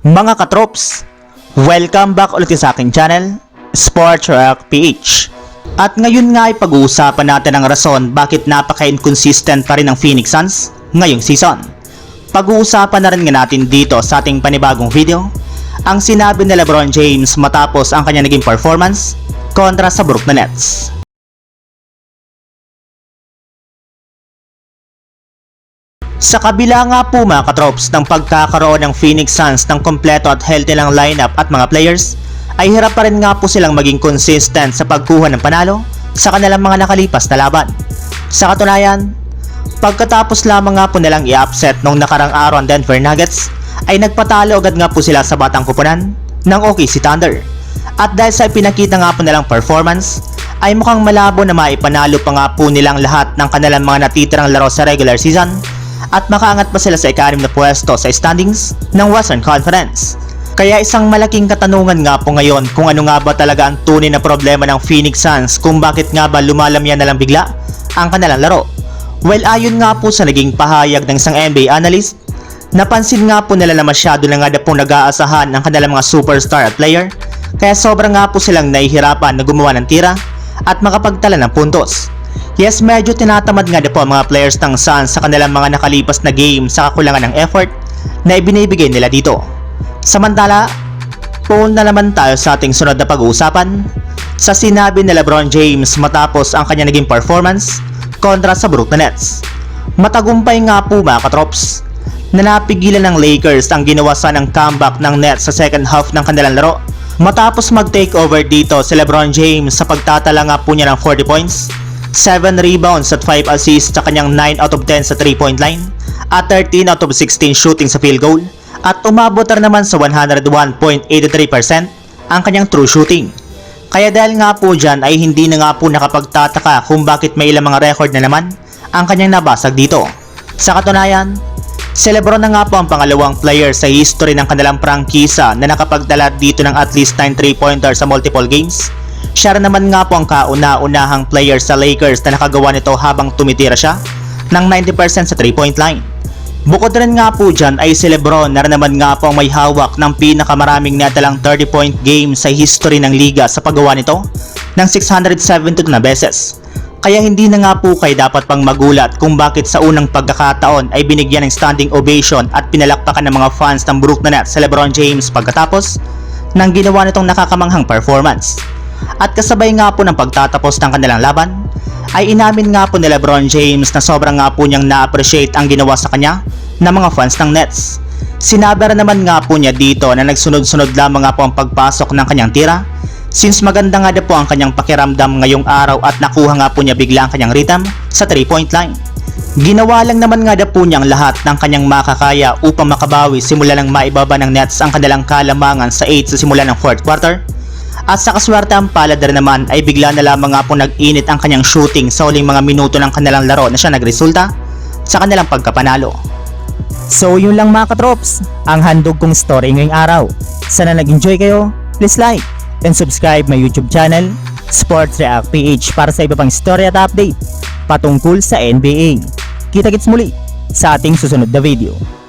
Mga katrops, welcome back ulit sa aking channel, Sports Rock PH. At ngayon nga ay pag-uusapan natin ang rason bakit napaka-inconsistent pa rin ang Phoenix Suns ngayong season. Pag-uusapan na rin nga natin dito sa ating panibagong video, ang sinabi ni Lebron James matapos ang kanya naging performance kontra sa Brooklyn Nets. Sa kabila nga po mga katrops ng pagkakaroon ng Phoenix Suns ng kompleto at healthy lang lineup at mga players, ay hirap pa rin nga po silang maging consistent sa pagkuha ng panalo sa kanilang mga nakalipas na laban. Sa katunayan, pagkatapos lamang nga po nilang i-upset nung nakarang araw ang Denver Nuggets, ay nagpatalo agad nga po sila sa batang kupunan ng OKC Thunder. At dahil sa pinakita nga po nilang performance, ay mukhang malabo na maipanalo pa nga po nilang lahat ng kanilang mga natitirang laro sa regular season at makaangat pa sila sa ikalim na pwesto sa standings ng Western Conference. Kaya isang malaking katanungan nga po ngayon kung ano nga ba talaga ang tunay na problema ng Phoenix Suns kung bakit nga ba lumalamyan na lang bigla ang kanilang laro. Well ayon nga po sa naging pahayag ng isang NBA analyst, napansin nga po nila na masyado na nga na po nag-aasahan ang kanilang mga superstar at player kaya sobrang nga po silang nahihirapan na gumawa ng tira at makapagtala ng puntos. Yes, medyo tinatamad nga na po ang mga players ng Suns sa kanilang mga nakalipas na game sa kakulangan ng effort na ibinibigay nila dito. Samantala, pull na naman tayo sa ating sunod na pag-uusapan sa sinabi ni Lebron James matapos ang kanya naging performance kontra sa Brooklyn Nets. Matagumpay nga po mga katrops na napigilan ng Lakers ang ginawa sa ng comeback ng Nets sa second half ng kanilang laro matapos mag-take over dito si Lebron James sa pagtatala nga po niya ng 40 points 7 rebounds at 5 assists sa kanyang 9 out of 10 sa 3-point line at 13 out of 16 shooting sa field goal at umabot na naman sa 101.83% ang kanyang true shooting. Kaya dahil nga po dyan ay hindi na nga po nakapagtataka kung bakit may ilang mga record na naman ang kanyang nabasag dito. Sa katunayan, si Lebron na nga po ang pangalawang player sa history ng kanilang prangkisa na nakapagdala dito ng at least 9 3-pointer sa multiple games. Siya naman nga po ang kauna-unahang player sa Lakers na nakagawa nito habang tumitira siya ng 90% sa 3-point line. Bukod rin nga po dyan ay si Lebron na naman nga po ang may hawak ng pinakamaraming natalang 30-point game sa history ng liga sa paggawa nito ng 672 na beses. Kaya hindi na nga po kayo dapat pang magulat kung bakit sa unang pagkakataon ay binigyan ng standing ovation at pinalakpakan ng mga fans ng Brooklyn Nets sa Lebron James pagkatapos ng ginawa nitong nakakamanghang performance. At kasabay nga po ng pagtatapos ng kanilang laban, ay inamin nga po ni Lebron James na sobrang nga po niyang na-appreciate ang ginawa sa kanya ng mga fans ng Nets. Sinabi naman nga po niya dito na nagsunod-sunod lamang nga po ang pagpasok ng kanyang tira since maganda nga na po ang kanyang pakiramdam ngayong araw at nakuha nga po niya bigla ang kanyang rhythm sa 3-point line. Ginawa lang naman nga na po niyang lahat ng kanyang makakaya upang makabawi simula ng maibaba ng Nets ang kanilang kalamangan sa 8 sa simula ng 4th quarter at sa kaswerte ang palad rin naman ay bigla na lamang nga po nag-init ang kanyang shooting sa huling mga minuto ng kanilang laro na siya nagresulta sa kanilang pagkapanalo. So yun lang mga katrops, ang handog kong story ngayong araw. Sana nag-enjoy kayo, please like and subscribe my YouTube channel, Sports React PH para sa iba pang story at update patungkol sa NBA. Kita-kits muli sa ating susunod na video.